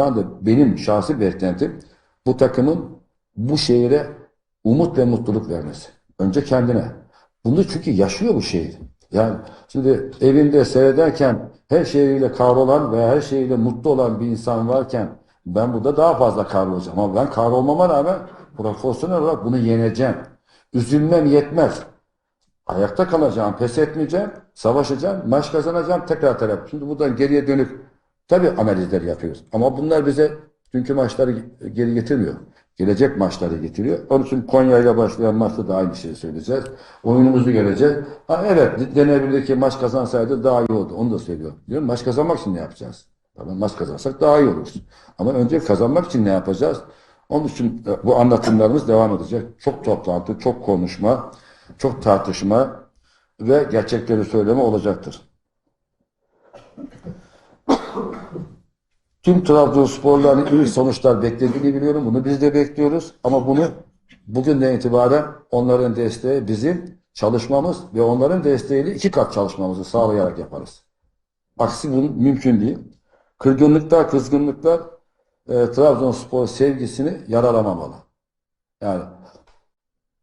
anda benim şahsi beklentim bu takımın bu şehire umut ve mutluluk vermesi. Önce kendine. Bunu çünkü yaşıyor bu şehir. Yani şimdi evinde seyrederken her şeyiyle kahrolan veya her şeyiyle mutlu olan bir insan varken ben burada daha fazla kahrolacağım. Ama ben kahrolmama rağmen profesyonel olarak bunu yeneceğim. Üzülmem yetmez. Ayakta kalacağım, pes etmeyeceğim, savaşacağım, maç kazanacağım, tekrar terapi. Şimdi buradan geriye dönük tabii analizler yapıyoruz. Ama bunlar bize dünkü maçları geri getirmiyor. Gelecek maçları getiriyor. Onun için Konya ile başlayan maçta da aynı şeyi söyleyeceğiz. Oyunumuzu göreceğiz. Ha, evet denebilir ki maç kazansaydı daha iyi oldu. Onu da söylüyorum. Diyorum maç kazanmak için ne yapacağız? Tabii maç kazansak daha iyi oluruz. Ama önce kazanmak için ne yapacağız? Onun için e, bu anlatımlarımız devam edecek. Çok toplantı, çok konuşma, çok tartışma ve gerçekleri söyleme olacaktır. Tüm Trabzonsporların iyi sonuçlar beklediğini biliyorum. Bunu biz de bekliyoruz. Ama bunu bugünden itibaren onların desteği bizim çalışmamız ve onların desteğiyle iki kat çalışmamızı sağlayarak yaparız. Aksi bunun mümkün değil. Kırgınlıklar, kızgınlıklar e, Trabzonspor sevgisini yaralamamalı. Yani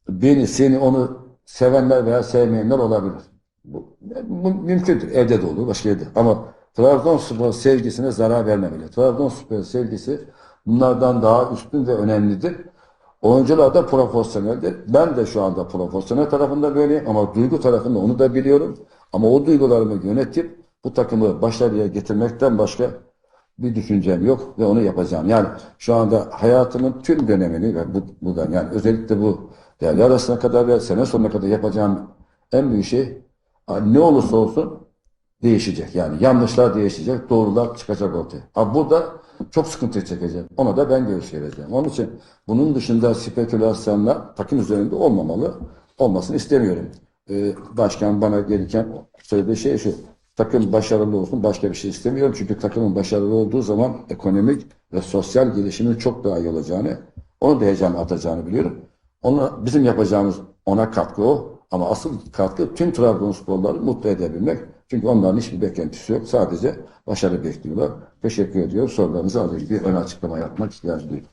beni, seni, onu sevenler veya sevmeyenler olabilir. Bu, bu mümkündür. Evde de olur, başka yerde. Ama Trabzonspor sevgisine zarar vermemeli. Trabzonspor sevgisi bunlardan daha üstün ve önemlidir. Oyuncular da profesyoneldir. Ben de şu anda profesyonel tarafında böyleyim ama duygu tarafında onu da biliyorum. Ama o duygularımı yönetip bu takımı başarıya getirmekten başka bir düşüncem yok ve onu yapacağım. Yani şu anda hayatımın tüm dönemini ve bu, buradan yani özellikle bu değerli arasına kadar ve sene sonuna kadar yapacağım en büyük şey ne olursa olsun değişecek. Yani yanlışlar değişecek, doğrular çıkacak ortaya. Ama burada çok sıkıntı çekeceğim. Ona da ben görüş vereceğim. Onun için bunun dışında spekülasyonlar takım üzerinde olmamalı. Olmasını istemiyorum. Ee, başkan bana gelirken söylediği şey şu. Takım başarılı olsun, başka bir şey istemiyorum. Çünkü takımın başarılı olduğu zaman ekonomik ve sosyal gelişimin çok daha iyi olacağını, onu da heyecan atacağını biliyorum. Ona, bizim yapacağımız ona katkı o. Ama asıl katkı tüm Trabzonsporları mutlu edebilmek. Çünkü onların hiçbir beklentisi yok. Sadece başarı bekliyorlar. Teşekkür ediyorum. Sorularınızı alayım. Bir ön açıklama yapmak ihtiyacı duydum.